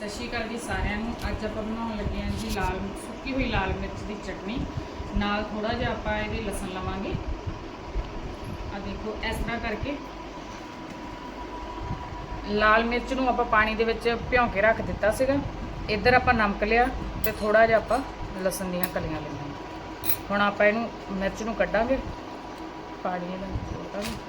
ਸਤਿ ਸ਼੍ਰੀ ਅਕਾਲ ਜੀ ਸਾਰਿਆਂ ਨੂੰ। ਅੱਜ ਆਪਾਂ ਬਣਾਉਣ ਲੱਗੇ ਹਾਂ ਜੀ ਲਾਲ ਸੁੱਕੀ ਹੋਈ ਲਾਲ ਮਿਰਚ ਦੀ ਚਟਨੀ। ਨਾਲ ਥੋੜਾ ਜਿਹਾ ਆਪਾਂ ਇਹਦੇ ਲਸਣ ਲਵਾਂਗੇ। ਆ ਦੇਖੋ, ਇਸ ਤਰ੍ਹਾਂ ਕਰਕੇ। ਲਾਲ ਮਿਰਚ ਨੂੰ ਆਪਾਂ ਪਾਣੀ ਦੇ ਵਿੱਚ ਭਿਉਂ ਕੇ ਰੱਖ ਦਿੱਤਾ ਸੀਗਾ। ਇੱਧਰ ਆਪਾਂ ਨਮਕ ਲਿਆ ਤੇ ਥੋੜਾ ਜਿਹਾ ਆਪਾਂ ਲਸਣ ਦੀਆਂ ਕਲੀਆਂ ਲਈਆਂ। ਹੁਣ ਆਪਾਂ ਇਹਨੂੰ ਮਿਰਚ ਨੂੰ ਕੱਢਾਂਗੇ। ਪਾਣੀ ਇਹਦਾ ਨਿਚੋੜਾਂਗੇ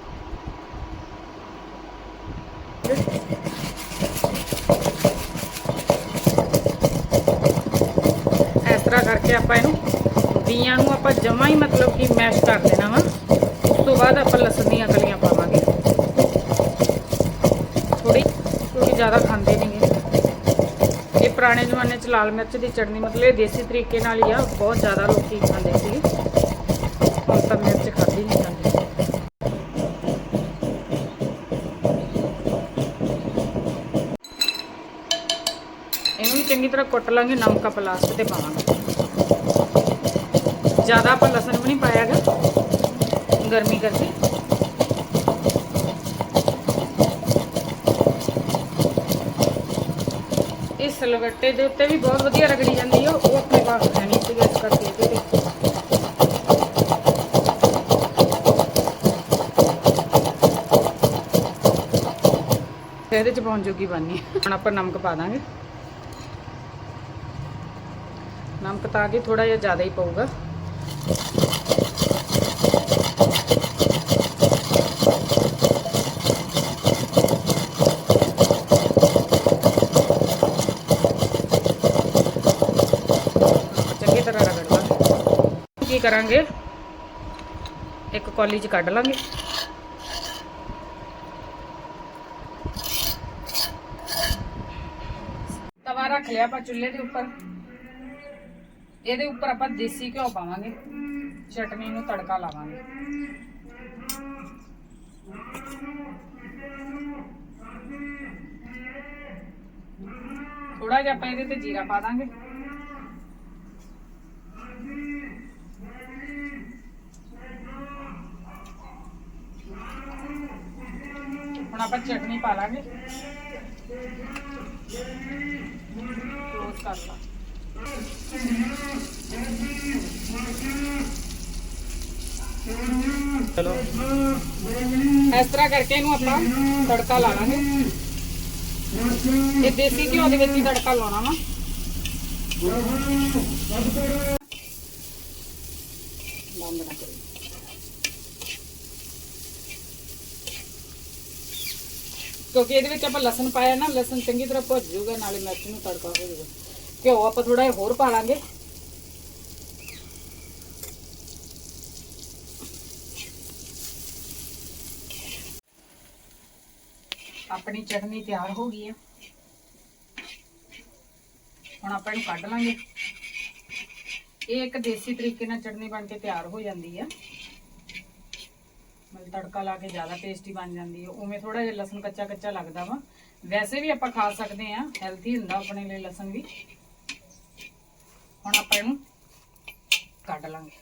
ਇਸ ਤਰ੍ਹਾਂ ਕਰਕੇ ਆਪਾਂ ਇਹਨੂੰ ਬੀਆਂ ਨੂੰ ਆਪਾਂ ਜਮਾਂ ਹੀ ਮਤਲਬ ਕਿ ਮੈਸ਼ ਕਰ ਦੇਣਾ ਵਾ। ਉਸ ਤੋਂ ਬਾਅਦ ਆਪਾਂ ਲਸਣ ਦੀਆਂ ਕਲੀਆਂ ਪਾਵਾਂਗੇ। ਥੋੜੀ ਕਿਉਂਕਿ ਜ਼ਿਆਦਾ ਖਾਂਦੇ ਨਹੀਂਗੇ ਇਹ ਪੁਰਾਣੇ ਜ਼ਮਾਨੇ 'ਚ ਲਾਲ ਮਿਰਚ ਦੀ ਚਟਨੀ ਮਤਲਬ ਇਹ ਦੇਸੀ ਤਰੀਕੇ ਨਾਲ ਹੀ ਆ, ਬਹੁਤ ਜ਼ਿਆਦਾ ਲੋਕੀ ਖਾਂਦੇ ਸੀ ਹੁਣ ਤਾਂ ਮਿਰਚ ਖਾਦੀ ਨਹੀਂ ਚੰਗੀ ਤਰ੍ਹਾਂ ਕੁੱਟ ਲਾਂਗੇ, ਨਮਕ ਆਪਾਂ ਲਾਸਟ ਤੇ ਪਾਵਾਂਗੇ। ਜ਼ਿਆਦਾ ਆਪਾਂ ਲਸਣ ਵੀ ਨਹੀਂ ਪਾਇਆਗਾ ਗਰਮੀ ਕਰਕੇ। ਇਹ ਸਲਵੱਟੇ ਦੇ ਉੱਤੇ ਵੀ ਬਹੁਤ ਵਧੀਆ ਰਗੜੀ ਜਾਂਦੀ ਆ, ਉਹ ਆਪਣੇ ਪਾਸ ਹੈ ਨਹੀਂ ਇਸ ਕਰਕੇ ਇਹਦੇ ਤੇ ਇਹਦੇ ਚ ਪਾਉਣ ਜੋਗੀ ਬਾਨੀ ਹੁਣ ਆਪਾਂ ਨਮਕ ਪਾ ਦਾਂਗੇ। ਨਮਕ ਤਾਂ ਕਿ ਥੋੜਾ ਜਿਹਾ ਜ਼ਿਆਦਾ ਹੀ ਪਊਗਾ ਚੰਗੀ ਤਰ੍ਹਾਂ ਰਗੜ ਲਾਂਗੇ ਕੀ ਕਰਾਂਗੇ ਇੱਕ ਕੌਲੀ ਚ ਕੱਢ ਲਾਂਗੇ ਤਵਾ ਰੱਖ ਲਿਆ ਆਪਾਂ ਚੁੱਲ੍ਹੇ ਦੇ ਉੱਪਰ ਇਹਦੇ ਉੱਪਰ ਆਪਾਂ ਦੇਸੀ ਘਿਓ ਪਾਵਾਂਗੇ। ਚਟਨੀ ਨੂੰ ਤੜਕਾ ਲਾਵਾਂਗੇ। ਥੋੜਾ ਜਿਹਾ ਆਪਾਂ ਇਹਦੇ ਤੇ ਜੀਰਾ ਪਾ ਦਾਂਗੇ। ਹੁਣ ਆਪਾਂ ਚਟਨੀ ਪਾ ਲਾਂਗੇ। ਕਲੋਜ਼ ਕਰ ਲਾ। ਚਲੋ। ਇਸ ਤਰ੍ਹਾਂ ਕਰਕੇ ਇਹਨੂੰ ਆਪਾਂ ਤੜਕਾ ਲਾ ਇਹ ਦੇਸੀ ਘਿਓ ਦੇ ਵਿੱਚ ਹੀ ਤੜਕਾ ਲਾਉਣਾ ਵਾ। ਬੰਦ ਨਾ ਕਰੋ ਕਿਉਂਕਿ ਇਹਦੇ ਵਿੱਚ ਆਪਾਂ ਲਸਣ ਪਾਇਆ ਨਾ, ਲਸਣ ਚੰਗੀ ਤਰ੍ਹਾਂ ਭੁੱਜ ਜਾਊਗਾ, ਨਾਲੇ ਮਿਰਚ ਨੂੰ ਤੜਕਾ ਹੋ ਜਾਊਗਾ। ਘਿਓ ਆਪਾਂ ਥੋੜਾ ਜਿਹਾ ਹੋਰ ਪਾ ਲਾਂਗੇ। ਆਪਣੀ ਚਟਨੀ ਤਿਆਰ ਹੋ ਗਈ ਹੈ। ਹੁਣ ਆਪਾਂ ਇਹਨੂੰ ਕੱਢ ਲਾਂਗੇ। ਇਹ ਇੱਕ ਦੇਸੀ ਤਰੀਕੇ ਨਾਲ ਚਟਨੀ ਬਣ ਕੇ ਤਿਆਰ ਹੋ ਜਾਂਦੀ ਹੈ। ਮਤਲਬ ਤੜਕਾ ਲਾ ਕੇ ਜ਼ਿਆਦਾ ਟੇਸਟੀ ਬਣ ਜਾਂਦੀ ਹੈ। ਉਵੇਂ ਥੋੜਾ ਜਿਹਾ ਲਸਣ ਕੱਚਾ ਕੱਚਾ ਲੱਗਦਾ ਵਾ। ਵੈਸੇ ਵੀ ਆਪਾਂ ਖਾ ਸਕਦੇ ਆ ਹੈਲਥੀ ਹੁੰਦਾ ਆਪਣੇ ਲਈ ਲਸਣ ਵੀ। ਹੁਣ ਆਪਾਂ ਇਹਨੂੰ ਕੱਢ ਲਾਂਗੇ।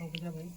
ਰੁਕ ਜਾ ਬਈ।